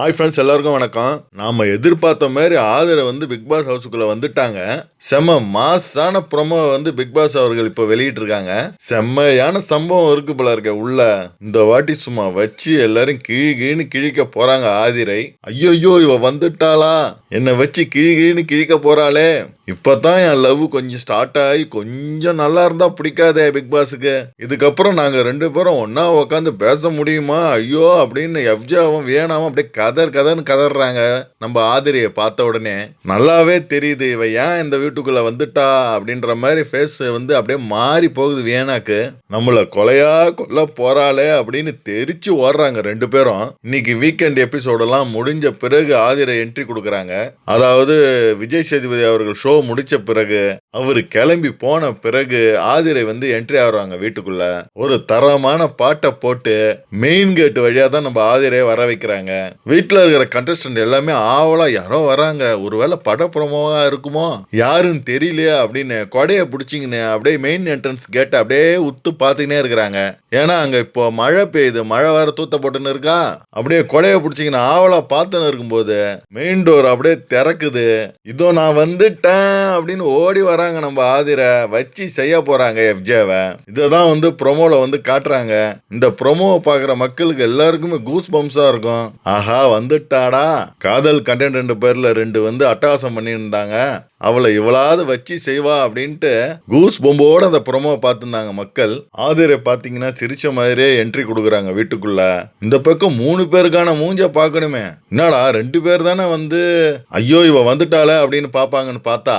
Hi friends எல்லாருக்கும் வணக்கம். நாம எதிர்பார்த்த மாதிரி ஆதரவு வந்து பிக் பாஸ் ஹவுஸுக்குள்ள வந்துட்டாங்க. செம்ம மாசான ப்ரொமோ வந்து பிக் பாஸ் அவர்கள் இப்போ வெளியிட்டு இருக்காங்க செம்மையான சம்பவம் இருக்கு போல இருக்க உள்ள. இந்த வாட்டி சும்மா வச்சு எல்லாரும் கிழி கிழின்னு கிழிக்க போறாங்க ஆதிரை. ஐயோ இவ வந்துட்டாளா? என்னை வச்சு கிழி கிழின்னு கிழிக்க போறாளே. இப்பதான் என் லவ் கொஞ்சம் ஸ்டார்ட் ஆகி கொஞ்சம் நல்லா இருந்தா பிடிக்காதே பிக் பாஸுக்கு இதுக்கப்புறம் நாங்க ரெண்டு பேரும் ஒன்னா உட்காந்து பேச முடியுமா? ஐயோ அப்படின்னு எஃப்ஜாவும் வேணாவும் அப்படியே கதர் கதர்னு கதறாங்க நம்ம ஆதிரியை பார்த்த உடனே நல்லாவே தெரியுது இவ ஏன் இந்த வீட்டுக்குள்ள வந்துட்டா? அப்படின்ற மாதிரி ஃபேஸ் வந்து அப்படியே மாறி போகுது வேணாக்கு. நம்மள கொலையா கொல்ல போறாளே அப்படின்னு தெரிச்சு ஓடுறாங்க ரெண்டு பேரும். இன்னைக்கு வீக்கெண்ட் எபிசோடெல்லாம் முடிஞ்ச பிறகு ஆதிரை என்ட்ரி கொடுக்குறாங்க. அதாவது விஜய் சேதுபதி அவர்கள் ஷோ முடிச்ச பிறகு அவரு கிளம்பி போன பிறகு ஆதிரை வந்து என்ட்ரி ஆகுறாங்க வீட்டுக்குள்ள. ஒரு தரமான பாட்டை போட்டு மெயின் கேட் வழியா தான் நம்ம ஆதிரையை வர வைக்கிறாங்க. வீட்டில் இருக்கிற கண்டஸ்டன்ட் எல்லாமே ஆவலா யாரோ வராங்க. ஒருவேளை பட ப்ரமோவாக இருக்குமோ? யாருன்னு தெரியலையா அப்படின்னு கொடையை பிடிச்சிங்கன்னு அப்படியே மெயின் என்ட்ரன்ஸ் கேட்டை அப்படியே உத்து பார்த்துக்கினே இருக்கிறாங்க. ஏன்னா அங்கே இப்போ மழை பெய்யுது. மழை வேற தூத்த போட்டுன்னு இருக்கா? அப்படியே கொடையை பிடிச்சிங்கன்னு ஆவலா பார்த்துன்னு இருக்கும்போது மெயின் டோர் அப்படியே திறக்குது. இதோ நான் வந்துட்டேன் அப்படின்னு ஓடி வராங்க நம்ம ஆதிரை. வச்சு செய்ய போகிறாங்க எஃப்ஜேவை. இதை தான் வந்து ப்ரொமோவில் வந்து காட்டுறாங்க. இந்த ப்ரொமோவை பார்க்குற மக்களுக்கு எல்லாருக்குமே கூஸ் பம்ஸாக இருக்கும். ஆஹா வந்துட்டாடா. காதல் கண்டென்ட் ரெண்டு பேர்ல ரெண்டு வந்து அட்டகாசம் பண்ணியிருந்தாங்க. அவளை இவளாவது வச்சு செய்வா அப்படின்ட்டு கூஸ் பொம்போட அந்த புறமோ பார்த்துருந்தாங்க மக்கள். ஆதிரை பார்த்தீங்கன்னா சிரிச்ச மாதிரியே என்ட்ரி கொடுக்குறாங்க வீட்டுக்குள்ள. இந்த பக்கம் மூணு பேருக்கான மூஞ்ச பார்க்கணுமே. என்னடா ரெண்டு பேர் தானே வந்து ஐயோ இவ வந்துட்டாளே அப்படின்னு பார்ப்பாங்கன்னு பார்த்தா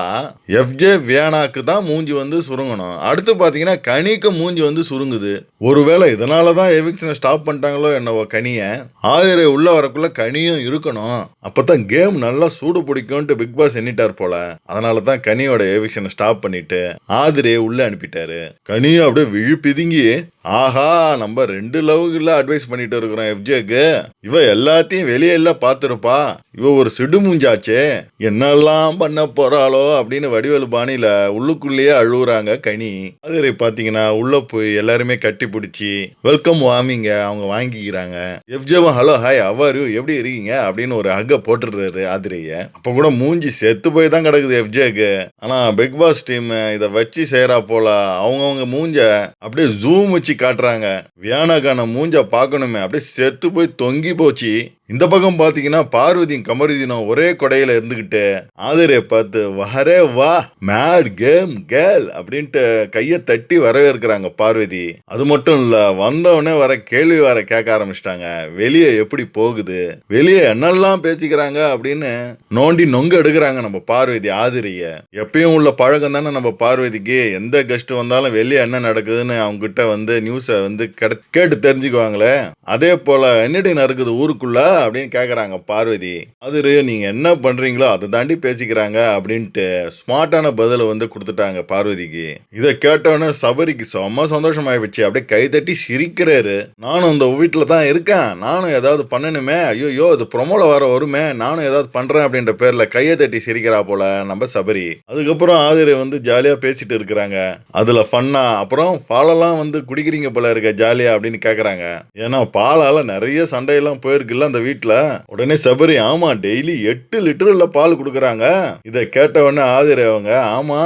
எஃப்ஜே வியானாக்கு தான் மூஞ்சி வந்து சுருங்கணும். அடுத்து பார்த்தீங்கன்னா கனிக்கு மூஞ்சி வந்து சுருங்குது. ஒருவேளை இதனால தான் எவிக்ஷனை ஸ்டாப் பண்ணிட்டாங்களோ என்னவோ கனியை. ஆதிரை உள்ள வரக்குள்ள கனியும் இருக்கணும். அப்போ தான் கேம் நல்லா சூடு பிடிக்கும்ட்டு பிக் பாஸ் எண்ணிட்டார் போல. அதனால தான் கனியோட எவிக்ஷனை ஸ்டாப் பண்ணிட்டு ஆதிரே உள்ளே அனுப்பிட்டாரு. கனியும் அப்படியே விழு பிதுங்கி ஆஹா நம்ம ரெண்டு லவ்ல அட்வைஸ் பண்ணிட்டு இருக்கிறோம் எஃப்ஜேக்கு. இவ எல்லாத்தையும் வெளியே எல்லாம் பார்த்துருப்பா. இவ ஒரு சிடு மூஞ்சாச்சே. என்னெல்லாம் பண்ண போறாளோ அப்படின்னு வடிவேலு பாணியில உள்ளுக்குள்ளேயே அழுகுறாங்க கனி. மாதிரி பாத்தீங்கன்னா உள்ள போய் எல்லாருமே கட்டி பிடிச்சி வெல்கம் வாமிங்க அவங்க வாங்கிக்கிறாங்க. எஃப்ஜேவும் ஹலோ ஹாய் அவாரு எப்படி இருக்கீங்க? அப்படின்னு ஒரு ஹக்க போட்டுடுறாரு ஆதிரைய. அப்ப கூட மூஞ்சி செத்து போய் தான் கிடக்குது எஃப்ஜேக்கு. ஆனா பிக் பாஸ் டீம் இதை வச்சு செய்யறா போல அவங்கவுங்க மூஞ்ச அப்படியே ஜூம் வச்சு காட்டுறாங்க. வியானாக்கான மூஞ்ச பார்க்கணுமே. அப்படியே செத்து போய் தொங்கி போச்சு. இந்த பக்கம் பாத்தீங்கன்னா பார்வதியும் கமருதீனும் ஒரே கொடையில இருந்துகிட்டு ஆதிரைய பார்த்து வரே வா மேட் கேம் கேர்ள் அப்படின்ட்டு கையை தட்டி வரவேற்கிறாங்க பார்வதி. அது மட்டும் இல்ல வந்தவொடனே வர கேள்வி வர கேட்க ஆரம்பிச்சிட்டாங்க. வெளியே எப்படி போகுது? வெளியே என்னெல்லாம் பேசிக்கிறாங்க அப்படின்னு நோண்டி நொங்க எடுக்கிறாங்க நம்ம பார்வதி ஆதிரிய. எப்பயும் உள்ள பழக்கம் தானே நம்ம பார்வதிக்கு. எந்த கெஸ்ட் வந்தாலும் வெளியே என்ன நடக்குதுன்னு அவங்க கிட்ட வந்து நியூஸை வந்து கெட- கேட்டு தெரிஞ்சுக்குவாங்களே. அதே போல என்னடி நடக்குது ஊருக்குள்ள அப்படின்னு கேக்குறாங்க பார்வதி. அது நீங்க என்ன பண்றீங்களோ அதை தாண்டி பேசிக்கிறாங்க அப்படின்ட்டு ஸ்மார்ட்டான பதிலை வந்து கொடுத்துட்டாங்க பார்வதிக்கு. இதை கேட்டோன்னே சபரிக்கு செம்ம சந்தோஷமாயிடுச்சு அப்படியே கைதட்டி சிரிக்கிறாரு. நானும் இந்த வீட்டில் தான் இருக்கேன். நானும் ஏதாவது பண்ணணுமே. ஐயோ இது ப்ரொமோல வர வருமே. நானும் ஏதாவது பண்றேன் அப்படின்ற பேர்ல கையை தட்டி சிரிக்கிறா போல நம்ம சபரி. அதுக்கப்புறம் ஆதிரை வந்து ஜாலியா பேசிட்டு இருக்கிறாங்க. அதுல ஃபன்னா அப்புறம் பாலெல்லாம் வந்து குடிக்கிறீங்க போல இருக்க ஜாலியா அப்படின்னு கேக்குறாங்க. ஏன்னா பாலால நிறைய சண்டையெல்லாம் போயிருக்குல்ல அந்த வீட்ல. உடனே சபரி ஆமா டெய்லி எட்டு லிட்டரில் பால் கொடுக்குறாங்க. இதை கேட்ட உடனே ஆமாம் அவங்க ஆமா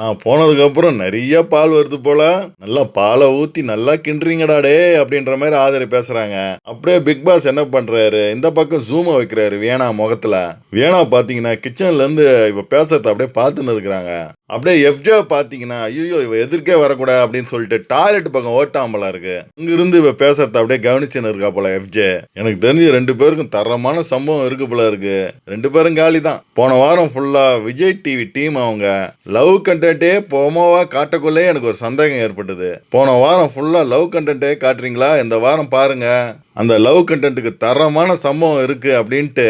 நான் போனதுக்கப்புறம் நிறைய பால் வருது போல. நல்லா பாலை ஊற்றி நல்லா கிண்டுறீங்கடா டே அப்படின்ற மாதிரி ஆதிரை பேசுறாங்க. அப்படியே பிக் பாஸ் என்ன பண்றாரு? இந்த பக்கம் ஜூமை வைக்கிறாரு வேணா முகத்துல. வேணா பார்த்தீங்கன்னா கிச்சன்ல இருந்து இவ பேசுறத அப்படியே பார்த்துன்னு இருக்கிறாங்க. அப்படியே எஃப்ஜே பார்த்தீங்கன்னா ஐயோ இவ எதிர்க்கே வரக்கூடாது அப்படின்னு சொல்லிட்டு டாய்லெட் பக்கம் ஓட்டாமலா இருக்கு. இங்கிருந்து இவ பேசுறத அப்படியே கவனிச்சுன்னு இருக்கா போல எஃப்ஜே எனக்கு தெரிஞ்சு ரெண்டு பேருக்கும் தரமான சம்பவம் இருக்கு போல இருக்கு. ரெண்டு பேரும் காலி தான் போன வாரம் ஃபுல்லா விஜய் டிவி டீம் அவங்க லவ் கண்டென்ட்டே போமோவா காட்டக்குள்ளே எனக்கு ஒரு சந்தேகம் ஏற்பட்டது. போன வாரம் ஃபுல்லா லவ் கண்டென்ட்டே காட்டுறீங்களா? இந்த வாரம் பாருங்க. அந்த லவ் கண்டென்ட்டுக்கு தரமான சம்பவம் இருக்கு அப்படின்ட்டு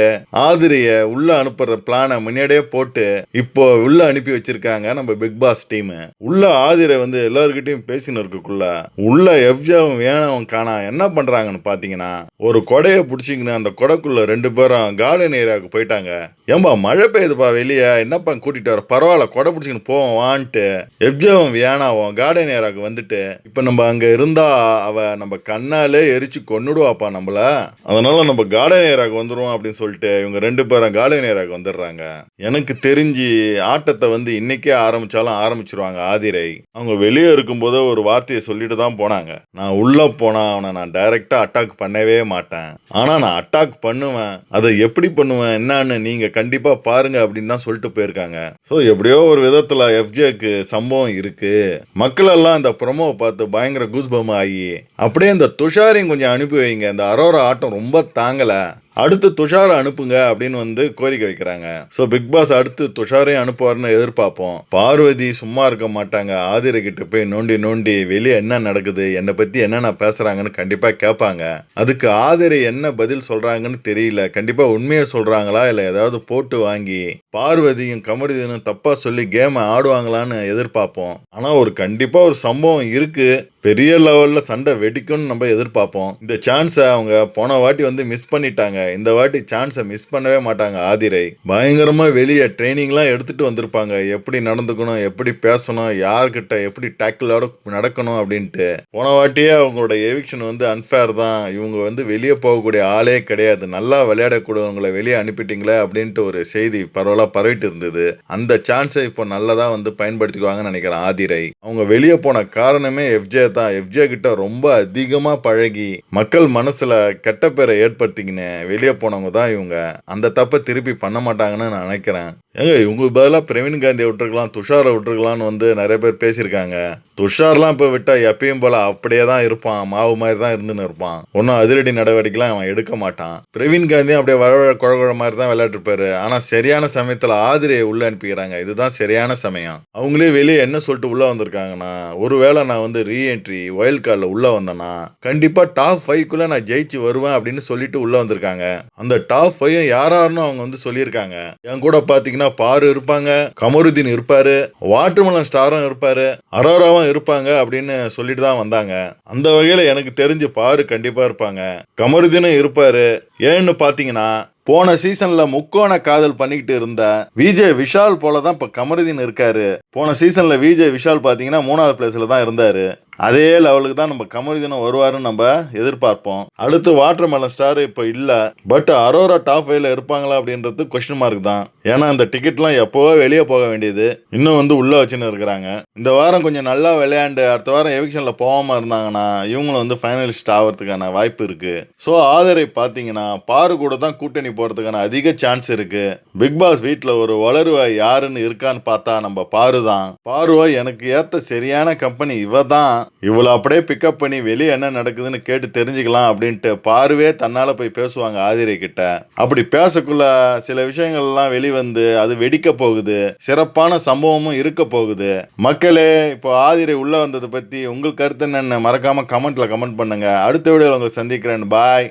ஆதிரியை உள்ள அனுப்புற பிளானை முன்னாடியே போட்டு இப்போ உள்ள அனுப்பி வச்சிருக்காங்க. நம்ம பிக் பாஸ் டீம் உள்ள ஆதிரை வந்து எல்லாருக்கிட்டையும் பேசினு இருக்குள்ள உள்ள எஃப்ஜாவும் வேணவும் காணா என்ன பண்றாங்கன்னு பாத்தீங்கன்னா ஒரு கொடையை பிடிச்சிங்கன்னு அந்த கொடைக்குள்ள ரெண்டு பேரும் கார்டன் ஏரியாவுக்கு போயிட்டாங்க. ஏம்பா மழை பெய்யுதுப்பா வெளியே என்னப்பா கூட்டிட்டு வர? பரவாயில்ல கொடை பிடிச்சிக்கின்னு போவோம் வான்ட்டு. எஃப்ஜாவும் வேணாவும் கார்டன் ஏரியாவுக்கு வந்துட்டு இப்போ நம்ம அங்கே இருந்தா அவ நம்ம கண்ணாலே எரிச்சு கொன்னுடுவாப்பா நம்மள. அதனால நம்ம கார்டன் ஏரியாவுக்கு வந்துடுவோம் அப்படின்னு சொல்லிட்டு இவங்க ரெண்டு பேரும் கார்டன் ஏரியாவுக்கு வந்துடுறாங்க. எனக்கு தெரிஞ்சு ஆட்டத்தை வந்து இன்னைக்கே ஆரம்பிச்சாலும் ஆரம்பிச்சிருவாங்க ஆதிரை. அவங்க வெளியே இருக்கும்போதே ஒரு வார்த்தையை சொல்லிட்டு தான் போனாங்க. நான் உள்ளே போனால் அவனை நான் டைரெக்டாக அட்டாக் பண்ணவே மாட்டேன். ஆனால் நான் அட்டாக் பண்ணுவேன். அதை எப்படி பண்ணுவேன்? என்னன்னு நீங்கள் கண்டிப்பாக பாருங்கள் அப்படின்னு தான் சொல்லிட்டு போயிருக்காங்க. ஸோ எப்படியோ ஒரு விதத்தில் எஃப்ஜேக்கு சம்பவம் இருக்குது மக்கள் எல்லாம் இந்த ப்ரொமோவை பார்த்து பயங்கர கூஸ்பம் ஆகி அப்படியே இந்த துஷாரையும் கொஞ்சம் அனுப்பி வைங்க. இந்த அரோரா ஆட்டம் ரொம்ப தாங்கலை. அடுத்து துஷாரை அனுப்புங்க அப்படின்னு வந்து கோரிக்கை வைக்கிறாங்க. ஸோ பிக் பாஸ் அடுத்து துஷாரையும் அனுப்புவார்னு எதிர்பார்ப்போம். பார்வதி சும்மா இருக்க மாட்டாங்க. ஆதிரை கிட்ட போய் நோண்டி நோண்டி வெளியே என்ன நடக்குது என்னை பற்றி என்னென்ன பேசுகிறாங்கன்னு கண்டிப்பாக கேட்பாங்க. அதுக்கு ஆதிரை என்ன பதில் சொல்கிறாங்கன்னு தெரியல. கண்டிப்பாக உண்மையை சொல்கிறாங்களா இல்லை ஏதாவது போட்டு வாங்கி பார்வதியும் கமரிதனும் தப்பாக சொல்லி கேமை ஆடுவாங்களான்னு எதிர்பார்ப்போம். ஆனால் ஒரு கண்டிப்பாக ஒரு சம்பவம் இருக்குது பெரிய லெவலில் சண்டை வெடிக்கும்னு நம்ம எதிர்பார்ப்போம். இந்த சான்ஸை அவங்க போன வாட்டி வந்து மிஸ் பண்ணிட்டாங்க. இந்த வாட்டி சான்ஸை மிஸ் பண்ணவே மாட்டாங்க ஆதிரை. பயங்கரமாக வெளியே ட்ரைனிங்லாம் எடுத்துகிட்டு வந்திருப்பாங்க. எப்படி நடந்துக்கணும் எப்படி பேசணும் யார்கிட்ட எப்படி டேக்கிளோட நடக்கணும் அப்படின்ட்டு. போன வாட்டியே அவங்களோட எவிக்ஷன் வந்து அன்ஃபேர் தான். இவங்க வந்து வெளியே போகக்கூடிய ஆளே கிடையாது. நல்லா விளையாடக்கூடியவங்களை வெளியே அனுப்பிட்டீங்களே அப்படின்ட்டு ஒரு செய்தி பரவலாக பரவிட்டு இருந்தது. அந்த சான்ஸை இப்போ நல்லதாக வந்து பயன்படுத்திக்குவாங்கன்னு நினைக்கிறேன் ஆதிரை. அவங்க வெளியே போன காரணமே எஃப்ஜே தான் எஃப்ஜே கிட்ட ரொம்ப அதிகமாக பழகி மக்கள் மனசில் கெட்ட பேரை ஏற்படுத்திக்கின்னு வெளியே போனவங்க தான் இவங்க. அந்த தப்பை திருப்பி பண்ண மாட்டாங்கன்னு நான் நினைக்கிறேன். ஏங்க இவங்க பதிலாக பிரவீன் காந்தியை விட்டுருக்கலாம் துஷாரை விட்டுருக்கலாம்னு வந்து நிறைய பேர் பேசியிருக்காங்க. துஷார்லாம் இப்போ விட்டால் எப்பயும் போல் அப்படியே தான் இருப்பான் மாவு மாதிரி தான் இருந்துன்னு இருப்பான். ஒன்றும் அதிரடி நடவடிக்கைலாம் அவன் எடுக்க மாட்டான். பிரவீன் காந்தியும் அப்படியே வழ குழ மாதிரி தான் விளையாட்டுருப்பாரு ஆனால் சரியான சமயத்தில் ஆதிரியை உள்ளே அனுப்பிக்கிறாங்க. இதுதான் சரியான சமயம். அவங்களே வெளியே என்ன சொல்லிட்டு உள்ளே வந்திருக்காங்கன்னா ஒருவேளை நான் வந்து ரீஎன்ட்ரி ஒயல் கார்டில் உள்ளே வந்தேன்னா கண்டிப்பாக டாப் ஃபைவ்க்குள்ளே நான் ஜெயிச்சு வருவேன் அப்படின்னு சொல்லிட்டு உள்ளே வந்திருக்காங்க. அந்த டாப் ஃபைவ் யாராருன்னு அவங்க வந்து சொல்லியிருக்காங்க. என் கூட பார்த்தீங்கன்னா பார்த்தீங்கன்னா பாரு இருப்பாங்க கமருதீன் இருப்பாரு வாட்டர்மலன் ஸ்டாரும் இருப்பாரு அரோராவும் இருப்பாங்க அப்படின்னு சொல்லிட்டு தான் வந்தாங்க. அந்த வகையில் எனக்கு தெரிஞ்சு பாரு கண்டிப்பாக இருப்பாங்க. கமருதீனும் இருப்பாரு. ஏன்னு பார்த்தீங்கன்னா போன சீசன்ல முக்கோண காதல் பண்ணிக்கிட்டு இருந்த விஜய் விஷால் போல தான் இப்ப கமருதீன் இருக்காரு. போன சீசன்ல விஜய் விஷால் பாத்தீங்கன்னா மூணாவது பிளேஸ்ல தான் இருந்தாரு. அதே லெவலுக்கு தான் நம்ம கமருதீனும் வருவாருன்னு நம்ம எதிர்பார்ப்போம். அடுத்து வாட்டர் மெலன் ஸ்டார் இப்போ இல்லை. பட் அரோரா டாப் ஃபைவ்ல இருப்பாங்களா அப்படின்றது கொஸ்டின் மார்க் தான். ஏன்னா அந்த டிக்கெட்லாம் எப்போவோ வெளியே போக வேண்டியது. இன்னும் வந்து உள்ளே வச்சுன்னு இருக்கிறாங்க. இந்த வாரம் கொஞ்சம் நல்லா விளையாண்டு அடுத்த வாரம் எவிக்ஷனில் போகாமல் இருந்தாங்கன்னா இவங்களும் வந்து ஃபைனலிஸ்ட் ஆகிறதுக்கான வாய்ப்பு இருக்குது ஸோ ஆதரை பார்த்தீங்கன்னா பாரு கூட தான் கூட்டணி போகிறதுக்கான அதிக சான்ஸ் இருக்குது பிக் பாஸ் வீட்டில் ஒரு வளருவாய் யாருன்னு இருக்கான்னு பார்த்தா நம்ம பாரு தான். பாருவாய் எனக்கு ஏற்ற சரியான கம்பெனி இவ தான். இவ்வளோ அப்படியே பிக்கப் பண்ணி வெளியே என்ன நடக்குதுன்னு கேட்டு தெரிஞ்சுக்கலாம் அப்படின்ட்டு பாருவே தன்னால் போய் பேசுவாங்க ஆதிரை கிட்ட. அப்படி பேசக்குள்ள சில விஷயங்கள்லாம் வெளிவந்து அது வெடிக்க போகுது. சிறப்பான சம்பவமும் இருக்க போகுது. மக்களே இப்போ ஆதிரை உள்ளே வந்ததை பற்றி உங்கள் கருத்து என்னென்னு மறக்காமல் கமெண்ட்டில் கமெண்ட் பண்ணுங்க. அடுத்த வீடியோவில் உங்களை சந்திக்கிறேன். பாய்